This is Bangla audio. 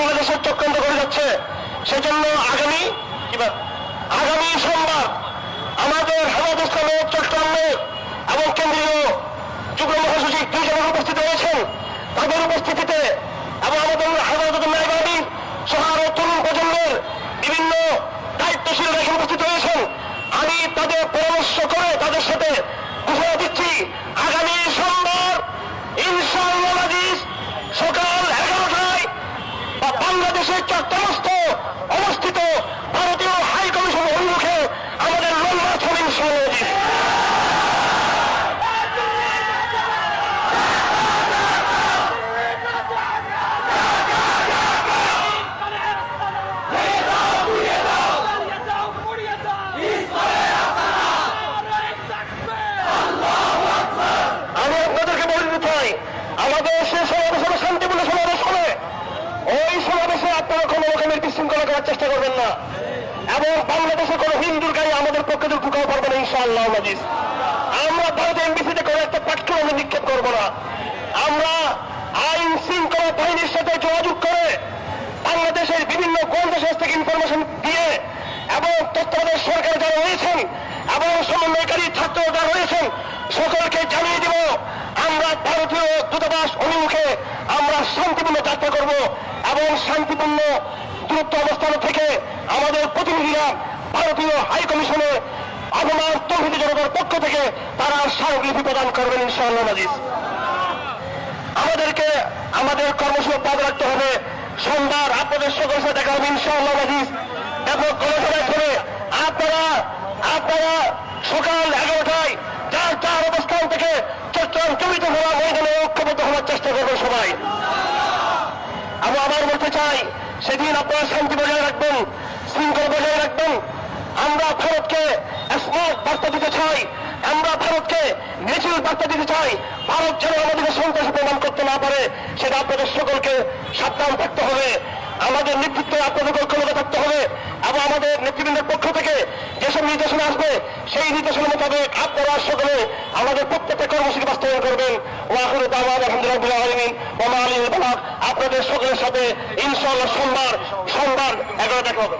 বাংলাদেশের চক্রান্ত করে যাচ্ছে। সেজন্য আগামী আগামী সোমবার আমাদের হেমাদ ইসলামের চট্টগ্রামের এবং কেন্দ্রীয় যুগ্ম মহাসচিব দুইজন উপস্থিত রয়েছেন। তাদের উপস্থিতিতে এবং আমাদের হেফাজত ন্যায়বাদী সহ আরও তরুণ প্রজন্মের বিভিন্ন দায়িত্বশীল উপস্থিত রয়েছেন। আমি তাদের পরামর্শ করে তাদের সাথে ঘোষণা দিচ্ছি আগামী সোমবার ইনশাআল্লাহ আজিজ সকাল এগারোটায় বা বাংলাদেশের চট্টমস্ত অবস্থিত ভারতীয় হাই কমিশন অভিমুখে আমাদের লম্বা ছবি আমাদের সমাবেশ শান্তিপূর্ণ সমাবেশ হবে ওই সমাবেশে আপনারা কোনো রকমের বিশৃঙ্খলা করার চেষ্টা করবেন না। এবং বাংলাদেশে কোনো হিন্দুর গায়ে আমাদের পক্ষে ঢুকাও পারবে না, ইনশাআল্লাহ মাজিজ আমরা ভারতের এমবিসিতে কোনো একটা পাঠ্য আমরা নিক্ষেপ করব না। আমরা আইন শৃঙ্খলা বাহিনীর সাথে যোগাযোগ করে বাংলাদেশের বিভিন্ন গোয়েন্দা সংস্থা থেকে ইনফরমেশন দিয়ে এবং তত্ত্বাবধায়ক সরকার যারা রয়েছেন এবং সমন্বয়কারী ছাত্র যারা রয়েছেন, সকলকে জানিয়ে দিব, আমরা ভারতীয় দূতাবাস অভিমুখে আমরা শান্তিপূর্ণ যাত্রা করব। এবং শান্তিপূর্ণ দূরত্ব অবস্থান থেকে আমাদের প্রতিনিধিরা ভারতীয় হাই কমিশনে আবহাওয়ার তৌহিদি জনতার পক্ষ থেকে তারা স্মারকলিপি প্রদান করবেন ইনশাআল্লাহ নাজিজ আমাদেরকে, আমাদের কর্মসূচি অব্যাহত রাখতে হবে। সোমবার আপনাদের সকলের সাথে দেখা হবে ইনশাআল্লাহ আজিজ ব্যাপক গণসভায় করে আপনারা আপনারা সকাল এগারোটায় যার যার অবস্থান থেকে চট্টগ্রাম জমিত হওয়া ময়দানে ঐক্যবদ্ধ হওয়ার চেষ্টা করবেন সবাই। চাই, সেদিন আপনারা শান্তি বজায় রাখবেন, শৃঙ্খলা বজায় রাখবেন। আমরা ভারতকে স্মার্ট বার্তা দিতে চাই, আমরা ভারতকে নেচুর বার্তা দিতে চাই। ভারত যেন আমাদেরকে সন্ত্রাসী প্রমাণ করতে না পারে, সেটা আপনাদের সকলকে সাবধান থাকতে হবে। আমাদের নেতৃত্বে আপনাদের ঐক্যবদ্ধ থাকতে হবে এবং আমাদের নেতৃবৃন্দের পক্ষ থেকে যেসব নির্দেশনা আসবে, সেই নির্দেশনা মোতাবেক আপনারা সকলে আমাদের প্রত্যেকটা কর্মসূচি বাস্তবায়ন করবেন। ওয়াহুর দাওয়াত, আলহামদুলিল্লাহ আলমিন। ওমা আলী আপনাদের সকলের সাথে ইনশাল্লাহ সোমবার সোমবার এগারোটা হবে